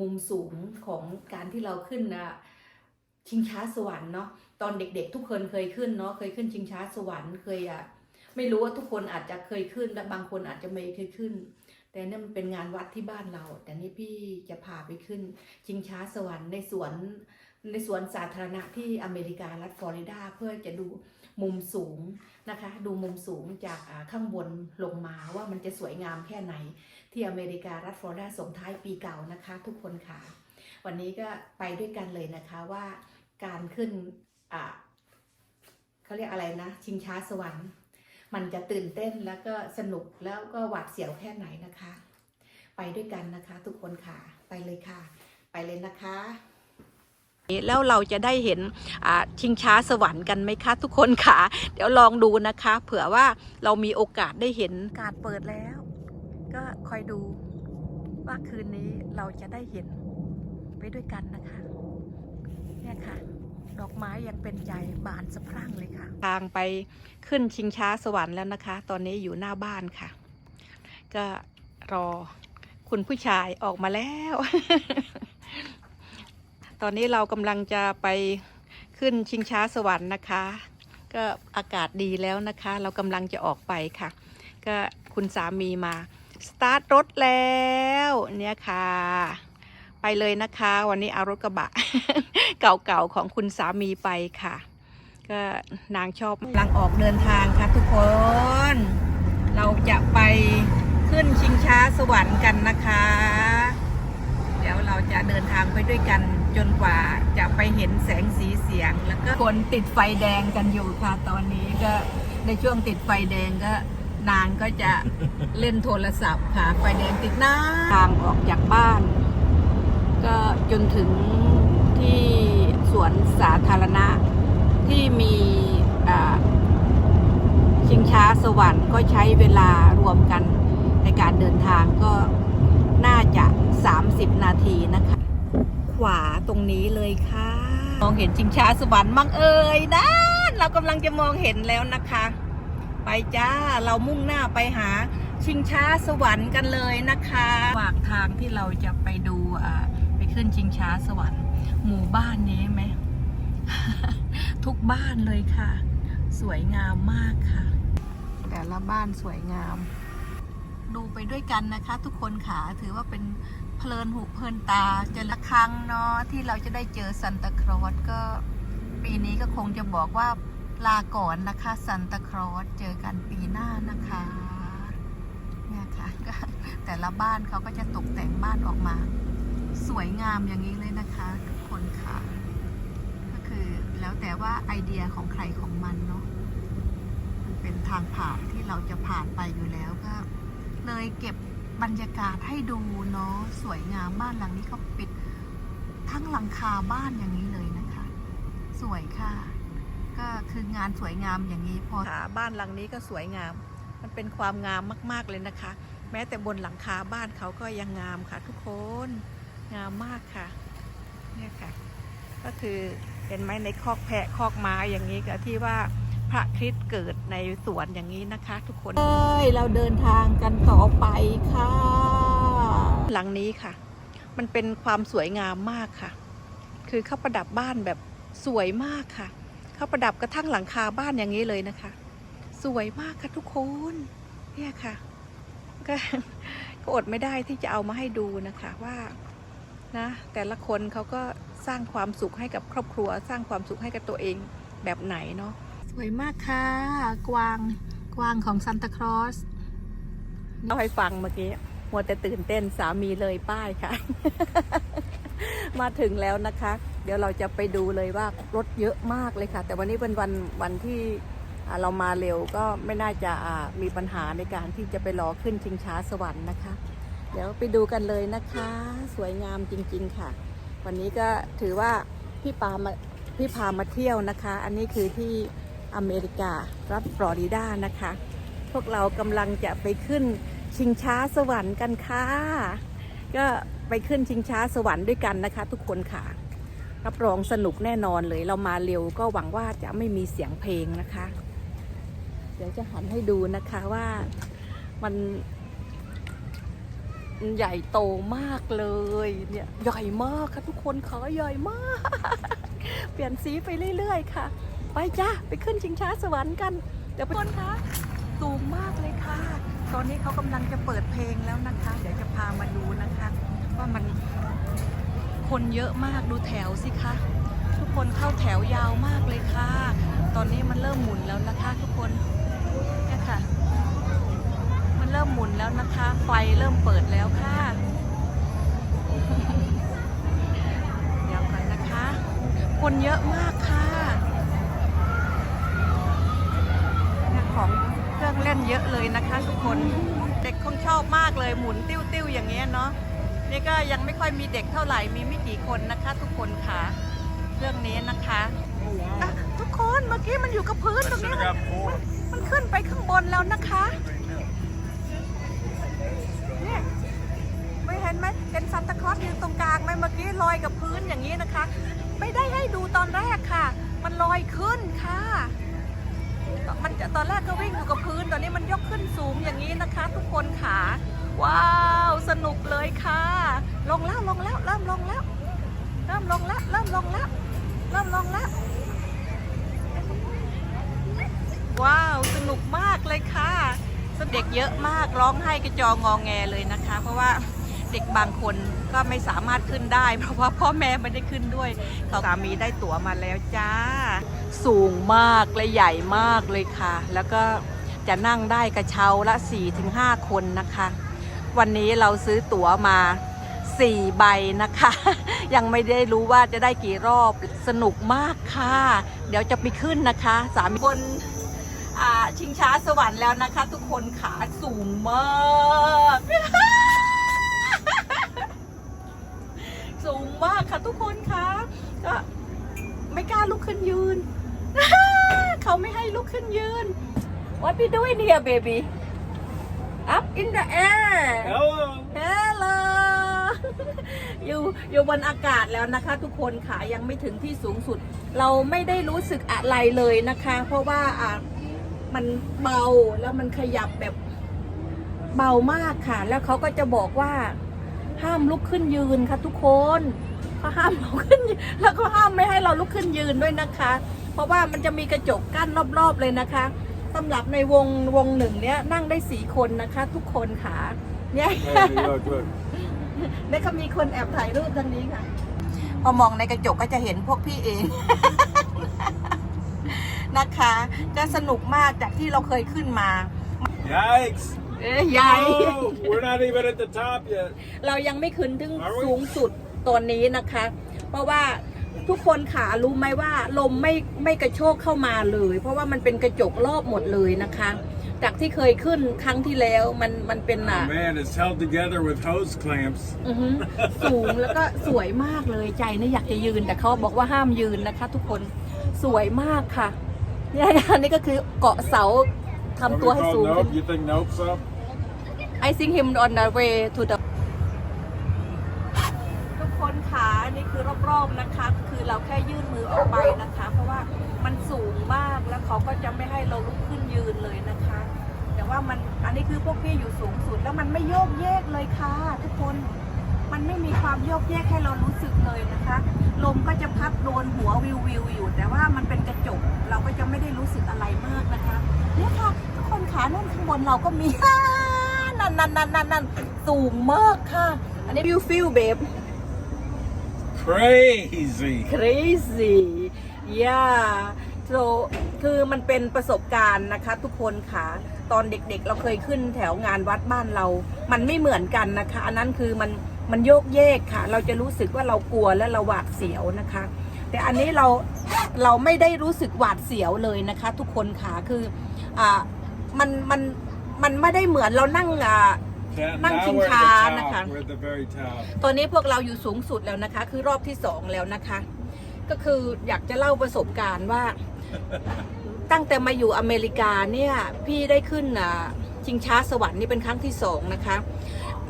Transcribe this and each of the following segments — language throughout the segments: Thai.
มุมสูงของการที่เราขึ้นนะชิงช้าสวรรค์เนาะตอนเด็กๆ ทุกคนเคยขึ้นเนาะเคยขึ้นชิงช้าสวรรค์เคยอะไม่รู้ว่าทุกคนอาจจะเคยขึ้นและบางคนอาจจะไม่เคยขึ้น แต่นี่มันเป็นงานวัดที่บ้านเรา แต่นี่พี่จะพาไปขึ้น ชิงช้าสวรรค์ในสวน ในสวนสาธารณะที่อเมริการัฐฟลอริดาเพื่อจะดูมุมสูงนะคะ ดูมุมสูงจากข้างบนลงมาว่ามันจะสวยงามแค่ไหน ที่อเมริการัฐฟลอริดาส่งท้ายปีเก่านะคะ ทุกคนค่ะ วันนี้ก็ไปด้วยกันเลยนะคะว่าการขึ้นเขาเรียกอะไรนะ ชิงช้าสวรรค์มันจะตื่นเต้นแล้วก็สนุกแล้วก็หวาดเสียวแค่ไหนนะคะ ไปด้วยกันนะคะ ทุกคนค่ะ ไปเลยค่ะ ไปเลยนะคะ แล้วเราจะได้เห็นชิงช้าสวรรค์กันไหมคะ ทุกคนค่ะ เดี๋ยวลองดูนะคะ เผื่อว่าเรามีโอกาสได้เห็นการเปิดแล้ว ก็คอยดูว่าคืนนี้เราจะได้เห็นไปด้วยกันนะคะเนี่ยค่ะ ดอกไม้ยังเป็นใจบานสะพรั่งเลยค่ะ ทางไปขึ้นชิงช้าสวรรค์แล้วนะคะ ตอนนี้อยู่หน้าบ้านค่ะ ก็รอคุณผู้ชายออกมาแล้ว ตอนนี้เรากำลังจะไปขึ้นชิงช้าสวรรค์นะคะ ก็อากาศดีแล้วนะคะ เรากำลังจะออกไปค่ะ ก็คุณสามีมาสตาร์ทรถแล้วเนี่ยค่ะ ไปเลยนะคะ วันนี้เอารถกระบะ เก่าๆของคุณสามีไปค่ะ ก็นางชอบกำลังออกเดินทางค่ะทุกคน เราจะไปขึ้นชิงช้าสวรรค์กันนะคะ เดี๋ยวเราจะเดินทางไปด้วยกัน จนกว่าจะไปเห็นแสงสีเสียง แล้วก็คนติดไฟแดงกันอยู่ค่ะ ตอนนี้ก็ในช่วงติดไฟแดงก็นางก็จะเล่นโทรศัพท์ค่ะ ไฟแดงติดหน้าทางออกจากบ้าน ก็จนถึงที่สวนสาธารณะที่มีชิงช้าสวรรค์ก็ใช้เวลารวมกันในการเดินทางก็น่าจะ 30 นาทีนะคะ ขวาตรงนี้เลยค่ะ มองเห็นชิงช้าสวรรค์มั่งเอ่ยนะเรากำลังจะมองเห็นแล้วนะคะ ไปจ้าเรามุ่งหน้าไปหาชิงช้าสวรรค์กันเลยนะคะฝากทางที่เราจะไปดูอ่าไปขึ้นชิงช้าสวรรค์ หมู่บ้านนี้ไหม ทุกบ้านเลยค่ะ สวยงามมากค่ะ แต่ละบ้านสวยงาม ดูไปด้วยกันนะคะ ทุกคนค่ะถือว่าเป็นเพลินหูเพลินตาจอละครั้งเนาะที่เราจะได้เจอซันตาคลอสก็ ปีนี้ก็คงจะบอกว่าลาก่อนนะคะซันตาคลอสเจอกันปีหน้านะคะเนี่ยค่ะก็แต่ละบ้านเขาก็จะตกแต่งบ้านออกมา สวยงามอย่างนี้เลยนะคะทุกคนค่ะ ก็คือแล้วแต่ว่าไอเดียของใครของมันเนาะมันเป็นทางผ่านที่เราจะผ่านไปอยู่แล้วก็ เลยเก็บบรรยากาศให้ดูเนาะสวยงามบ้านหลังนี้เขาปิด ทั้งหลังคาบ้านอย่างนี้เลยนะคะ สวยค่ะ ก็คืองานสวยงามอย่างนี้พอบ้านหลังนี้ก็สวยงาม มันเป็นความงามมากๆเลยนะคะ แม้แต่บนหลังคาบ้านเขาก็ยังงามค่ะ ทุกคนงามมากค่ะเนี่ยค่ะ ก็คือเห็นไหมในคอกแพะคอกม้าอย่างนี้ก็ที่ว่าพ ระคริสต์เกิดในสวนอย่างนี้นะคะ ทุกคนเอ้ยเราเดินทางกันต่อไปค่ะ หลังนี้ค่ะ มันเป็นความสวยงามมากค่ะ คือเขาประดับบ้านแบบสวยมากค่ะเขาประดับกระทั่งหลังคาบ้านอย่างนี้เลยนะคะ สวยมากค่ะทุกคนเนี่ยค่ะก็ก็อดไม่ได้ที่จะเอามาให้ดูนะคะว่านะแต่ละคนเขาก็สร้างความสุขให้กับครอบครัว สร้างความสุขให้กับตัวเองแบบไหนเนาะส วยมากค่ะ กวางกวางของซันตาคลอสเล่าให้ฟังเมื่อกี้มัวแต่ตื่นเต้นสามีเลยป้ายค่ะ มาถึงแล้วนะคะ เดี๋ยวเราจะไปดูเลยว่ารถเยอะมากเลยค่ะ แต่วันนี้เป็นวันวันที่เรามาเร็วก็ไม่น่าจะมีปัญหาในการที่จะไปรอขึ้นชิงช้าสวรรค์นะคะ เดี๋ยวไปดูกันเลยนะคะ สวยงามจริง ๆ ค่ะ วันนี้ก็ถือว่าพี่ปามาพี่พามาเที่ยวนะคะ อันนี้คือที่ อเมริการัฐฟลอริดานะคะ พวกเรากำลังจะไปขึ้นชิงช้าสวรรค์กันค่ะ ก็ไปขึ้นชิงช้าสวรรค์ด้วยกันนะคะ ทุกคนค่ะรับรองสนุกแน่นอนเลยเรามาเร็วก็หวังว่าจะไม่มีเสียงเพลงนะคะ เดี๋ยวจะหันให้ดูนะคะว่ามันใหญ่โตมากเลยเนี่ยใหญ่มากค่ะทุกคนขาใหญ่มาก เปลี่ยนสีไปเรื่อยๆค่ะ ไปจ้าไปขึ้นชิงช้าสวรรค์กัน เดี๋ยวไปคนคะสูงมากเลยค่ะ ตอนนี้เขากำลังจะเปิดเพลงแล้วนะคะ เดี๋ยวจะพามาดูนะคะ ว่ามันคนเยอะมากดูแถวสิคะ ทุกคนเข้าแถวยาวมากเลยค่ะ ตอนนี้มันเริ่มหมุนแล้วนะคะ ทุกคนนี่ค่ะ มันเริ่มหมุนแล้วนะคะ ไฟเริ่มเปิดแล้วค่ะเดี๋ยวก่อนนะคะคนเยอะมากค่ะเนี่ยของ เครื่องเล่นเยอะเลยนะคะทุกคนเด็กคงชอบมากเลยหมุนติ้วๆอย่างเงี้ยเนาะนี่ก็ยังไม่ค่อยมีเด็กเท่าไหร่มีไม่กี่คนนะคะ ทุกคนค่ะ เรื่องนี้นะคะอะทุกคนเมื่อกี้มันอยู่กับพื้นตรงนี้มันมันขึ้นไปข้างบนแล้วนะคะเนี่ยไม่เห็นไหมเห็นซันตาคลอสยืนตรงกลางไหมเมื่อกี้ลอยกับพื้นอย่างนี้นะคะ ไม่ได้ให้ดูตอนแรกค่ะ มันลอยขึ้นค่ะ มันจะตอนแรกก็วิ่งอยู่กับพื้น ตอนนี้มันยกขึ้นสูงอย่างนี้นะคะ ทุกคนค่ะว้าว สนุกเลยค่ะ ลงแล้วลงแล้วเริ่มลงแล้วเริ่มลงแล้วเริ่มลงแล้วเริ่มลงแล้วว้าว สนุกมากเลยค่ะเด็กเยอะมากร้องไห้กระจองงอแงเลยนะคะ เพราะว่าเด็กบางคนก็ไม่สามารถขึ้นได้ เพราะว่าพ่อแม่ไม่ได้ขึ้นด้วยเขาสามีได้ตั๋วมาแล้วจ้า สูงมากและใหญ่มากเลยค่ะ แล้วก็จะนั่งได้กระเช้าละ 4-5 คนนะคะ วันนี้เราซื้อตั๋วมา4ใบนะคะ ยังไม่ได้รู้ว่าจะได้กี่รอบสนุกมากค่ะ เดี๋ยวจะไปขึ้นนะคะสามีบนอ่าชิงช้าสวรรค์แล้วนะคะ ทุกคนขาสูงมาก สูงมากค่ะทุกคนคะก็ไม่กล้าลุกขึ้นยืน เขาไม่ให้ลุกขึ้นยืน What we doing here baby up in the air Hello. ฮลโหลอยู่อยู่บนอากาศแล้วนะคะ ทุกคนค่ะยังไม่ถึงที่สูงสุด เราไม่ได้รู้สึกอะไรเลยนะคะ เพราะว่าอะมันเบาแล้วมันขยับแบบเบามากค่ะ แล้วเขาก็จะบอกว่า ห้ามลุกขึ้นยืนค่ะทุกคนเขาห้ามลุกขึ้นยืนแล้วก็ห้ามไม่ให้เราลุกขึ้นยืนด้วยนะคะ เพราะว่ามันจะมีกระจกกั้นรอบๆเลยนะคะสำหรับในวงวงหนึ่งเนี้ยนั่งได้สี่คนนะคะ ทุกคนค่ะเนี่ย Hey, look, look. แล้วก็มีคนแอบถ่ายรูปทางนี้ค่ะ พอมองในกระจกก็จะเห็นพวกพี่เอง นะคะ ก็สนุกมากจากที่เราเคยขึ้นมา Yikes. เอ้ยใหญ่ Oh, we're not even at the top yet. เรายังไม่ขึ้นถึง Are we? สูงสุดตอนนี้นะคะ เพราะว่า ทุกคนขารู้ไหมว่าลมไม่ไม่กระโชกเข้ามาเลย เพราะว่ามันเป็นกระจกรอบหมดเลยนะคะ จากที่เคยขึ้นครั้งที่แล้วมันมันเป็นอะ Oh, man, it's held together with hose clamps. อือหือสูงแล้วก็สวยมากเลยใจนี่อยากจะยืนแต่เขาบอกว่าห้ามยืนนะคะ ทุกคนสวยมากค่ะเนี่ยอันนี้ก็คือเกาะเสาทำ What ตัว we ให้ call สูง nope? You think nope's up? I think him on the way to the ทุกคนขาอันนี้คือรอบๆนะคะ คือเราแค่ยื่นมือออกไปนะคะ เพราะว่ามันสูงมากแล้วเขาก็จะไม่ให้เราลุกขึ้นยืนเลยนะคะ แต่ว่ามันอันนี้คือพวกพี่อยู่สูงสุดแล้วมันไม่โยกเยกเลยค่ะ ทุกคนมันไม่มีความโยกเยกให้เรารู้สึกเลยนะคะ ลมก็จะพัดโดนหัววิววิวอยู่ แต่ว่ามันเป็นกระจกเราก็จะไม่ได้รู้สึกอะไรมากนะคะเนี่ยค่ะทุกคนขาโน่นข้างบนเราก็มีนั่นนั่นนั่นนั่นสูงมากค่ะ อันนี้ you feel babe Crazy. crazy yeah so คือมันเป็นประสบการณ์นะคะ ทุกคนค่ะ ตอนเด็กๆ เราเคยขึ้นแถวงานวัดบ้านเรา มันไม่เหมือนกันนะคะ อันนั้นคือมันมันโยกเยกค่ะ เราจะรู้สึกว่าเรากลัวและเราหวาดเสียวนะคะ แต่อันนี้เราเราไม่ได้รู้สึกหวาดเสียวเลยนะคะ ทุกคนค่ะ คืออ่ามันมันมันไม่ได้เหมือนเรานั่งอ่า Now, Nang now King we're at Cha, the naka. top. We're at the very top. ตอนนี้พวกเราอยู่สูงสุดแล้วนะคะ คือรอบที่สองแล้วนะคะ ก็คืออยากจะเล่าประสบการณ์ว่า ตั้งแต่มาอยู่อเมริกาเนี่ย พี่ได้ขึ้นอ่าชิงช้าสวรรค์นี่เป็นครั้งที่สองนะคะ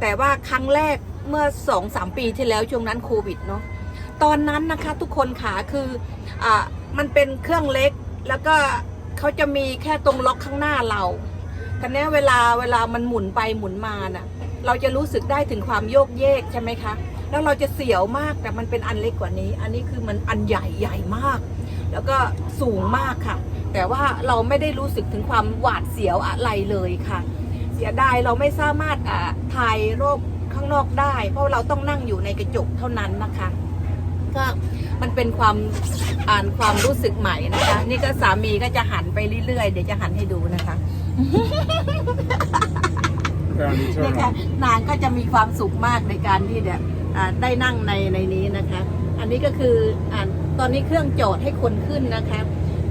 แต่ว่าครั้งแรกเมื่อสองสามปีที่แล้วช่วงนั้นโควิดเนาะตอนนั้นนะคะทุกคนขาคืออ่ามันเป็นเครื่องเล็ก แล้วก็เขาจะมีแค่ตรงล็อกข้างหน้าเรา ทีนี้เวลาเวลามันหมุนไปหมุนมาน่ะ เราจะรู้สึกได้ถึงความโยกเยกใช่ไหมคะ แล้วเราจะเสียวมากแต่มันเป็นอันเล็กกว่านี้ อันนี้คือมันอันใหญ่ใหญ่มาก แล้วก็สูงมากค่ะ แต่ว่าเราไม่ได้รู้สึกถึงความหวาดเสียวอะไรเลยค่ะ เสียดายเราไม่สามารถอ่าถ่ายรูปข้างนอกได้ เพราะเราต้องนั่งอยู่ในกระจกเท่านั้นนะคะ ก็ มันเป็นความอ่านความรู้สึกใหม่นะคะ นี่ก็สามีก็จะหันไปเรื่อยๆ เดี๋ยวจะหันให้ดูนะคะ Granny, นี่ turn ค่ะ on. นางก็จะมีความสุขมากในการที่เนี่ยอ่าได้นั่งในในนี้นะคะ อันนี้ก็คืออ่าตอนนี้เครื่องจอดให้คนขึ้นนะคะ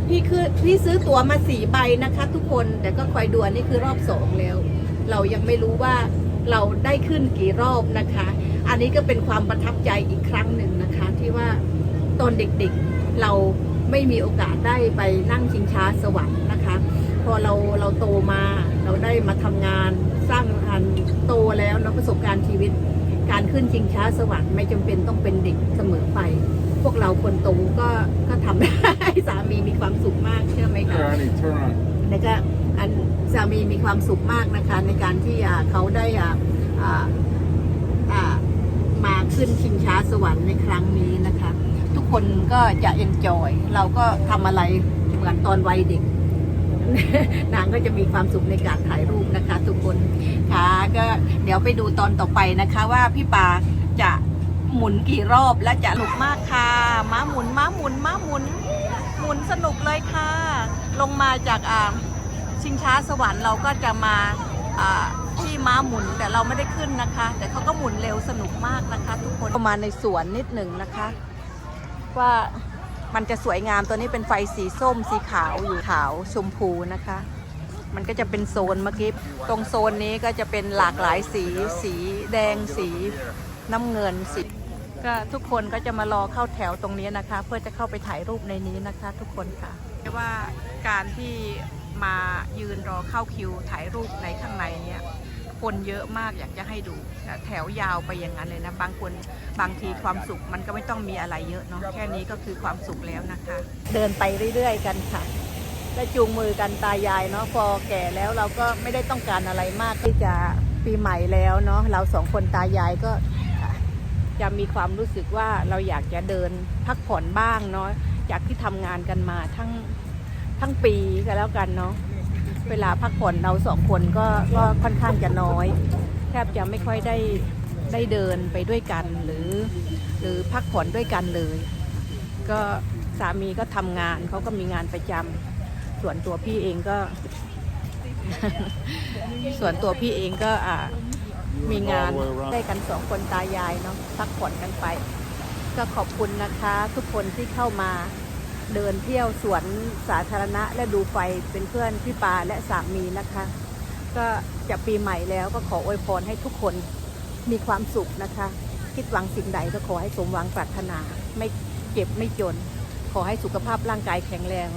พี่คือพี่ซื้อตั๋วมาสี่ใบนะคะ ทุกคนแต่ก็คอยดูอันนี่คือรอบสองแล้ว เรายังไม่รู้ว่าเราได้ขึ้นกี่รอบนะคะ อันนี้ก็เป็นความประทับใจอีกครั้งหนึ่งนะคะ ที่ว่า ตอนเด็กๆเราไม่มีโอกาสได้ไปนั่งชิงช้าสวรรค์นะคะ พอเราเราโตมาเราได้มาทำงานสร้างอันโตแล้วเราประสบการณ์ชีวิต การขึ้นชิงช้าสวรรค์ไม่จำเป็นต้องเป็นเด็กเสมอไป พวกเราคนโตก็ก็ทำได้สามีมีความสุขมากเชื่อไหมคะ Granny, turn on. แล้วก็อันสามีมีความสุขมากนะคะในการที่อ่าเขาได้อ่าอ่าอ่ามา ขึ้นชิงช้าสวรรค์ในครั้งนี้นะคะ ทุกคนก็จะเอนจอย เราก็ทำอะไรเหมือนตอนวัยเด็ก นางก็จะมีความสุขในการถ่ายรูปนะคะ ทุกคนค่ะก็เดี๋ยวไปดูตอนต่อไปนะคะ ว่าพี่ปาจะหมุนกี่รอบและจะสนุกมากค่ะม้าหมุนม้าหมุนม้าหมุน หมุนสนุกเลยค่ะ ลงมาจากอ่าชิงช้าสวรรค์เราก็จะมาอ่า ที่ม้าหมุนแต่เราไม่ได้ขึ้นนะคะ แต่เขาก็หมุนเร็วสนุกมากนะคะ ทุกคนมาในสวนนิดหนึ่งนะคะ ว่ามันจะสวยงามตัวนี้เป็นไฟสีส้มสีขาวอยู่ขาวชมพูนะคะ มันก็จะเป็นโซนเมื่อกี้ตรงโซนนี้ก็จะเป็นหลากหลายสี สีแดงสีน้ำเงินสีก็ทุกคนก็จะมารอเข้าแถวตรงนี้นะคะ เพื่อจะเข้าไปถ่ายรูปในนี้นะคะ ทุกคนค่ะว่าการที่ มายืนรอเข้าคิวถ่ายรูปในข้างในเนี่ยคนเยอะมากอยากจะให้ดูแต่แถวยาวไปอย่างนั้นเลยนะ บางคนบางทีความสุขมันก็ไม่ต้องมีอะไรเยอะเนาะแค่นี้ก็คือความสุขแล้วนะคะ เดินไปเรื่อยๆ กันค่ะ และจูงมือกันตายายเนาะพอแก่แล้วเราก็ไม่ได้ต้องการอะไรมากที่จะปีใหม่แล้วเนาะเราสองคนตายายก็จะมีความรู้สึกว่าเราอยากจะเดินพักผ่อนบ้างเนาะจากที่ทำงานกันมาทั้ง ทั้งปีก็แล้วกันเนาะเวลาพักผ่อนเราสองคนก็ก็ค่อนข้างจะน้อย แทบจะไม่ค่อยได้ได้เดินไปด้วยกันหรือ หรือพักผ่อนด้วยกันเลย ก็สามีก็ทำงานเขาก็มีงานประจำส่วนตัวพี่เองก็ ส่วนตัวพี่เองก็อ่ามีงานได้กันสองคนตายายเนาะพักผ่อนกันไป ก็ขอบคุณนะคะ ทุกคนที่เข้ามา เดินเที่ยวสวนสาธารณะและดูไฟเป็นเพื่อนพี่ปาและสามีนะคะ ก็จะปีใหม่แล้วก็ขออวยพรให้ทุกคนมีความสุขนะคะ คิดหวังสิ่งใดก็ขอให้สมหวังปรารถนา ไม่เจ็บไม่จน ขอให้สุขภาพร่างกายแข็งแรง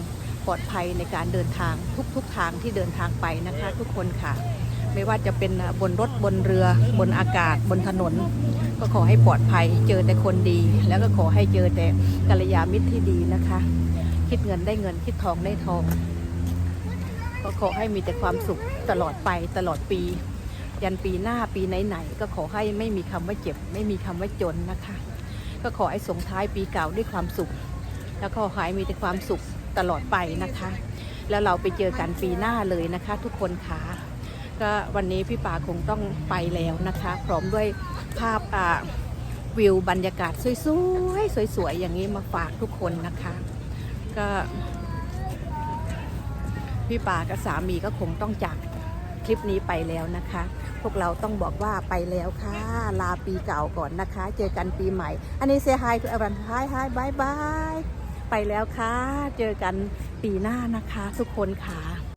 ปลอดภัยในการเดินทางทุกๆทางที่เดินทางไปนะคะ ทุกคนค่ะ ไม่ว่าจะเป็นบนรถบนเรือบนอากาศบนถนน ก็ขอให้ปลอดภัยเจอแต่คนดี แล้วก็ขอให้เจอแต่กัลยาณมิตรที่ดีนะคะ คิดเงินได้เงินคิดทองได้ทอง ก็ขอให้มีแต่ความสุขตลอดไปตลอดปี ยันปีหน้าปีไหนๆก็ขอให้ไม่มีคำว่าเจ็บ ไม่มีคำว่าจนนะคะ ก็ขอให้ส่งท้ายปีเก่าด้วยความสุข แล้วก็ขอให้มีแต่ความสุขตลอดไปนะคะ แล้วเราไปเจอกันปีหน้าเลยนะคะ ทุกคนค่ะ ก็วันนี้พี่ป่าคงต้องไปแล้วนะคะ พร้อมด้วยภาพอ่าวิวบรรยากาศสวยๆสวยๆอย่างนี้มาฝากทุกคนนะคะ ก็พี่ป่ากับสามีก็คงต้องจากคลิปนี้ไปแล้วนะคะ พวกเราต้องบอกว่าไปแล้วค่ะ ลาปีเก่าก่อนนะคะ เจอกันปีใหม่ อันนี้เซฮายคืออรันฮายฮายบายบายไปแล้วค่ะ เจอกันปีหน้านะคะ ทุกคนค่ะ